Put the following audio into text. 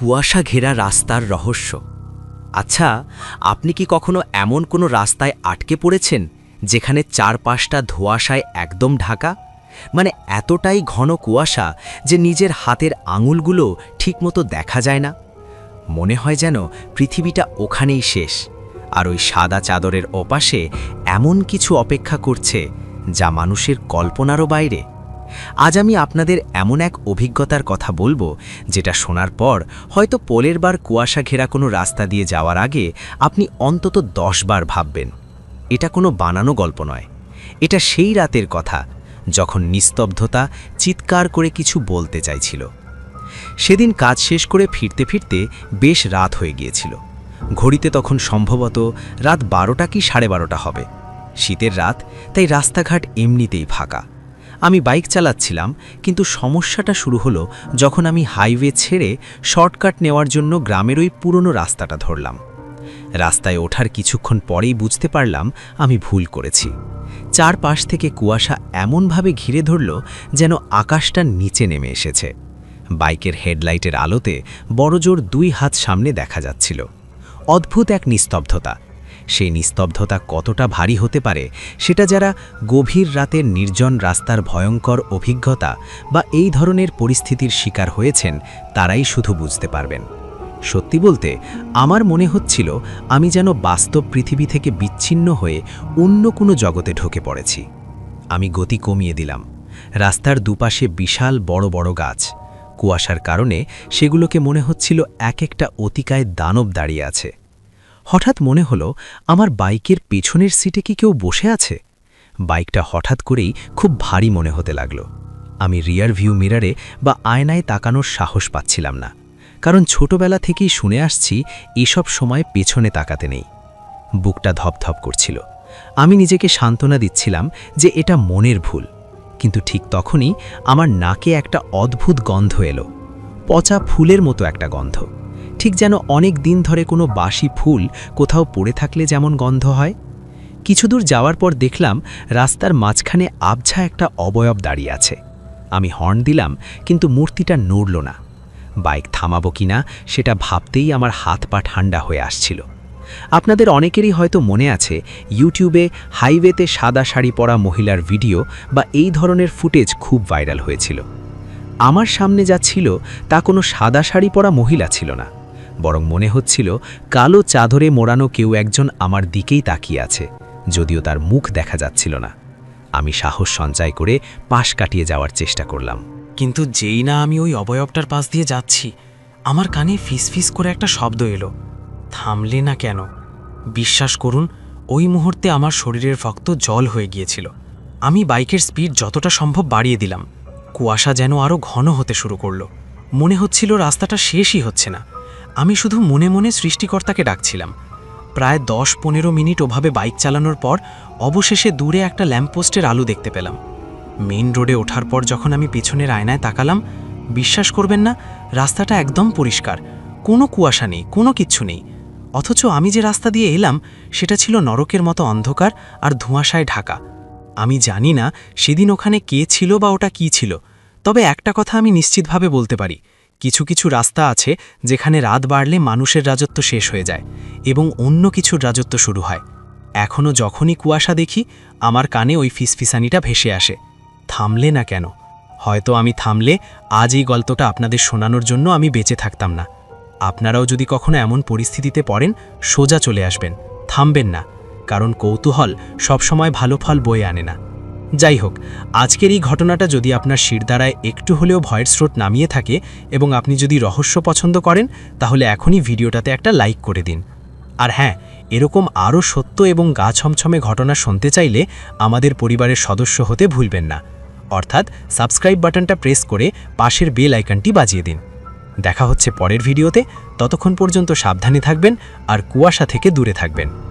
কুয়াশা ঘেরা রাস্তার রহস্য। আচ্ছা আপনি কি কখনো এমন কোনো রাস্তায় আটকে পড়েছেন, যেখানে চারপাশটা ধোঁয়াশায় একদম ঢাকা? মানে এতটাই ঘন কুয়াশা যে নিজের হাতের আঙুলগুলো ঠিকমতো দেখা যায় না। মনে হয় যেন পৃথিবীটা ওখানেই শেষ, আর ওই সাদা চাদরের ওপাশে এমন কিছু অপেক্ষা করছে, যা মানুষের কল্পনারও বাইরে। আজ আমি আপনাদের এমন এক অভিজ্ঞতার কথা বলব, যেটা শোনার পর হয়তো পোলের বার কুয়াশা ঘেরা কোনো রাস্তা দিয়ে যাওয়ার আগে আপনি অন্তত দশ বার ভাববেন, এটা কোনো বানানো গল্প নয়। এটা সেই রাতের কথা, যখন নিস্তব্ধতা চিৎকার করে কিছু বলতে চাইছিল। সেদিন কাজ শেষ করে ফিরতে ফিরতে বেশ রাত হয়ে গিয়েছিল। ঘড়িতে তখন সম্ভবত রাত বারোটা কি সাড়ে বারোটা হবে। শীতের রাত, তাই রাস্তাঘাট এমনিতেই ফাঁকা। আমি বাইক চালাচ্ছিলাম, কিন্তু সমস্যাটা শুরু হলো যখন আমি হাইওয়ে ছেড়ে শর্টকাট নেওয়ার জন্য গ্রামের ওই পুরনো রাস্তাটা ধরলাম। রাস্তায় ওঠার কিছুক্ষণ পরেই বুঝতে পারলাম আমি ভুল করেছি। চারপাশ থেকে কুয়াশা এমনভাবে ঘিরে ধরল যেন আকাশটা নিচে নেমে এসেছে। বাইকের হেডলাইটের আলোতে বড়জোর দুই হাত সামনে দেখা যাচ্ছিল। অদ্ভুত এক নিস্তব্ধতা সেই নিস্তব্ধতা কতটা ভারী হতে পারে সেটা যারা গভীর রাতের নির্জন রাস্তার ভয়ঙ্কর অভিজ্ঞতা বা এই ধরনের পরিস্থিতির শিকার হয়েছেন, তারাই শুধু বুঝতে পারবেন। সত্যি বলতে, আমার মনে হচ্ছিল আমি যেন বাস্তব পৃথিবী থেকে বিচ্ছিন্ন হয়ে অন্য কোনো জগতে ঢুকে পড়েছি। আমি গতি কমিয়ে দিলাম। রাস্তার দুপাশে বিশাল বড় বড় গাছ। কুয়াশার কারণে সেগুলোকে মনে হচ্ছিল এক একটা অতিকায় দানব দাঁড়িয়ে আছে। হঠাৎ মনে হলো, আমার বাইকের পেছনের সিটে কি কেউ বসে আছে? বাইকটা হঠাৎ করেই খুব ভারী মনে হতে লাগল। আমি রিয়ার ভিউ মিরারে বা আয়নায় তাকানোর সাহস পাচ্ছিলাম না। কারণ ছোটবেলা থেকেই শুনে আসছি, এসব সময় পেছনে তাকাতে নেই। বুকটা ধপধপ করছিল। আমি নিজেকে সান্ত্বনা দিচ্ছিলাম যে এটা মনের ভুল। কিন্তু ঠিক তখনই আমার নাকে একটা অদ্ভুত গন্ধ এলো। পচা ফুলের মতো একটা গন্ধ। ঠিক যেন অনেক দিন ধরে কোনো বাসি ফুল কোথাও পড়ে থাকলে যেমন গন্ধ হয়। কিছু দূর যাওয়ার পর দেখলাম রাস্তার মাঝখানে আবঝা একটা অবয়ব দাঁড়িয়ে আছে। আমি হর্ন দিলাম, কিন্তু মূর্তিটা নড়ল না। বাইক থামাবো কি না, সেটা ভাবতেই আমার হাত পা ঠান্ডা হয়ে আসছিল। আপনাদের অনেকেরই হয়তো মনে আছে, ইউটিউবে হাইওয়েতে সাদা শাড়ি পরা মহিলার ভিডিও বা এই ধরনের ফুটেজ খুব ভাইরাল হয়েছিল। আমার সামনে যা ছিল, তা কোনো সাদা শাড়ি পরা মহিলা ছিল না। বরং মনে হচ্ছিল কালো চাদরে মোড়ানো কেউ একজন আমার দিকেই তাকিয়ে আছে, যদিও তার মুখ দেখা যাচ্ছিল না। আমি সাহস সঞ্চয় করে পাশ কাটিয়ে যাওয়ার চেষ্টা করলাম। কিন্তু যেই না আমি ওই অবয়বটার পাশ দিয়ে যাচ্ছি, আমার কানে ফিসফিস করে একটা শব্দ এলো। থামলে না কেন? বিশ্বাস করুন, ওই মুহূর্তে আমার শরীরের রক্ত জল হয়ে গিয়েছিল। আমি বাইকের স্পিড যতটা সম্ভব বাড়িয়ে দিলাম। কুয়াশা যেন আরও ঘন হতে শুরু করল। মনে হচ্ছিল রাস্তাটা শেষই হচ্ছে না। আমি শুধু মনে মনে সৃষ্টিকর্তাকে ডাকছিলাম। প্রায় দশ পনেরো মিনিট ওভাবে বাইক চালানোর পর অবশেষে দূরে একটা ল্যাম্পপোস্টের আলু দেখতে পেলাম। মেন রোডে ওঠার পর যখন আমি পেছনের আয়নায় তাকালাম, বিশ্বাস করবেন না, রাস্তাটা একদম পরিষ্কার। কোনো কুয়াশা নেই, কোনো কিচ্ছু নেই। অথচ আমি যে রাস্তা দিয়ে এলাম, সেটা ছিল নরকের মতো অন্ধকার আর ধোঁয়াশায় ঢাকা। আমি জানি না সেদিন ওখানে কে ছিল বা ওটা কি ছিল। তবে একটা কথা আমি নিশ্চিতভাবে বলতে পারি। কিছু কিছু রাস্তা আছে যেখানে রাত বাড়লে মানুষের রাজত্ব শেষ হয়ে যায় এবং অন্য কিছুর রাজত্ব শুরু হয়। এখনও যখনই কুয়াশা দেখি, আমার কানে ওই ফিসফিসানিটা ভেসে আসে। থামলে না কেন? হয়তো আমি থামলে আজ এই গল্পটা আপনাদের শোনানোর জন্য আমি বেঁচে থাকতাম না। আপনারাও যদি কখনো এমন পরিস্থিতিতে পড়েন, সোজা চলে আসবেন। থামবেন না, কারণ কৌতূহল সবসময় ভালো ফল বয়ে আনে না। যাই হোক আজকের এই ঘটনাটা যদি আপনার শিরদাঁড়ায় একটু হলেও ভয়ের স্রোত নামিয়ে থাকে এবং আপনি যদি রহস্য পছন্দ করেন, তাহলে এখনই ভিডিওটাতে একটা লাইক করে দিন। আর হ্যাঁ এরকম আরও সত্য এবং গা ছমছমে ঘটনা শুনতে চাইলে আমাদের পরিবারের সদস্য হতে ভুলবেন না। অর্থাৎ সাবস্ক্রাইব বাটনটা প্রেস করে পাশের বেল আইকনটি বাজিয়ে দিন। দেখা হচ্ছে পরের ভিডিওতে। ততক্ষণ পর্যন্ত সাবধানে থাকবেন আর কুয়াশা থেকে দূরে থাকবেন।